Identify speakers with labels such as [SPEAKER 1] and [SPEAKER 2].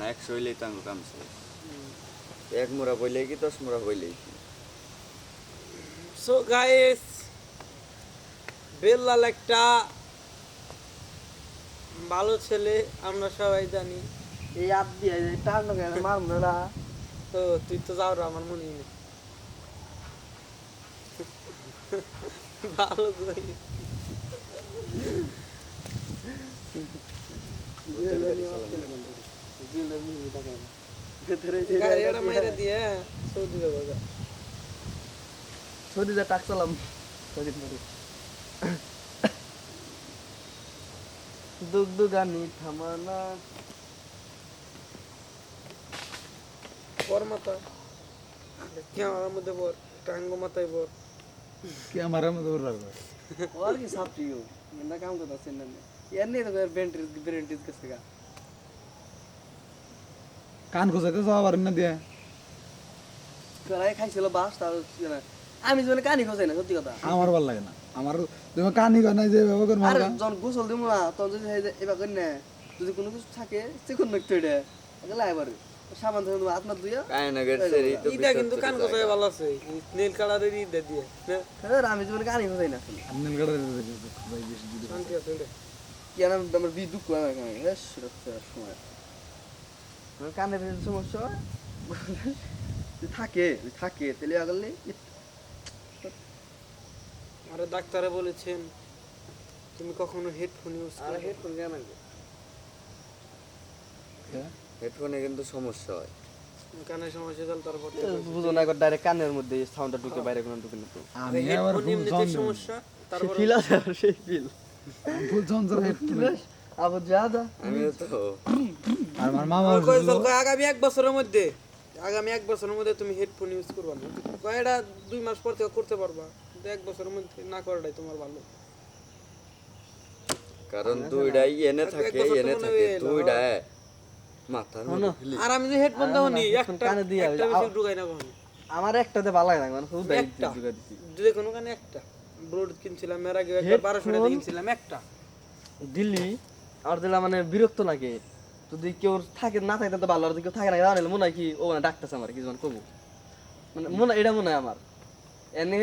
[SPEAKER 1] না একশো হইলেই তো আমি কাম এক মোড়া বইলে কি দশ মোড়া কি?
[SPEAKER 2] সো গাইস বেল্লাল একটা ভালো ছেলে আমরা সবাই জানি।
[SPEAKER 3] এই আপ দিয়ে টান না
[SPEAKER 2] তো তুই তো যাও রে, আমার মনে নেই। ভালো কই গাড়িটা মাইরে দিয়ে সৌদি যাবো যা।
[SPEAKER 3] সৌদি যা টাক চালাম সৌদি মারি দুগ দুগানি থামানা
[SPEAKER 2] বর মাথা ক্যামেরার মধ্যে বর টাঙ্গ মাথায় বর
[SPEAKER 4] ক্যামেরার মধ্যে ওর রাখবে
[SPEAKER 3] और की साफ चाहिए मैं काम करता सिंदन में यार नहीं तो यार बेंट्रीज बेंट्रीज कैसे का
[SPEAKER 4] কান খোঁজাতে যাওয়া পারেন না দিয়ে।
[SPEAKER 3] খাইছিল বাস তার আমি জীবনে কানি খোঁজাই না সত্যি কথা।
[SPEAKER 4] আমার ভালো লাগে না। আমার তুমি কানি কর নাই যে ব্যবহার করব
[SPEAKER 3] আর যখন গোসল দিব না তখন যদি এবার করি না যদি কোনো কিছু থাকে চিকন নাকতো এটা এগুলো এবার সাবান ধরে আপনার দুইয়া
[SPEAKER 1] কায় না গেছে এই তো
[SPEAKER 2] ইটা
[SPEAKER 1] ভিতর
[SPEAKER 2] কিন্তু কান। কোথায় ভালো আছে নীল কালারের ইটা দিয়ে
[SPEAKER 3] হ্যাঁ আমি জীবনে কানি খোঁজাই না।
[SPEAKER 4] নীল কাটার বেশি
[SPEAKER 2] শান্তি আছে ওটা।
[SPEAKER 3] কেন আমার বি দুঃখ আমার হ্যাঁ সময়। কানে সমস্যা। থাকে থাকে তাহলে আগলে
[SPEAKER 2] আরে ডাক্তারে বলেছেন তুমি কখনো হেডফোন ইউজ করো
[SPEAKER 3] হেডফোন কেন
[SPEAKER 1] হেডফোনে কিন্তু সমস্যা হয়।
[SPEAKER 2] কানে সমস্যা চল তারপর
[SPEAKER 3] বুঝো না একবার ডাইরেক্ট কানের মধ্যে সাউন্ডটা ঢুকে বাইরে কোনো ঢুকে না তো।
[SPEAKER 4] আমি আবার
[SPEAKER 2] হেডফোন সমস্যা তারপর
[SPEAKER 3] ফিল আছে সেই ফিল
[SPEAKER 4] ফুল।
[SPEAKER 3] আবার যাদা
[SPEAKER 1] তো
[SPEAKER 4] আর আমার মামা
[SPEAKER 2] চল আগামী এক বছরের মধ্যে আগামী এক বছরের মধ্যে তুমি হেডফোন ইউজ করবা না? কয় এটা দুই মাস পর থেকে করতে পারবা কিন্তু এক বছরের মধ্যে না করাটাই তোমার ভালো।
[SPEAKER 1] কারণ দুইটাই এনে থাকে এনে থাকে
[SPEAKER 2] হয়
[SPEAKER 1] দুইটা মাথার মধ্যে
[SPEAKER 2] আর আমি যে হেডফোন দাও নি একটা
[SPEAKER 3] কানে দিয়ে
[SPEAKER 2] একটা বেশি ঢুকাই না কখনো?
[SPEAKER 3] আমার একটাতে ভালো লাগে না মানে শুধু
[SPEAKER 2] একটা? কোনো কানে একটা ব্লুটুথ কিনছিলাম এর আগে একবার বারোশো টাকা দিয়ে কিনছিলাম একটা।
[SPEAKER 3] দিল্লি আর দিলা মানে বিরক্ত লাগে। যদি কেউ থাকে, না থাকে তো ভালো কেউ থাকে না, তাহলে মনে হয় কি, ও মানে ডাকতেছে আমার, কি যেমন কবু। মানে মনে এটা মনে হয় আমার। এনে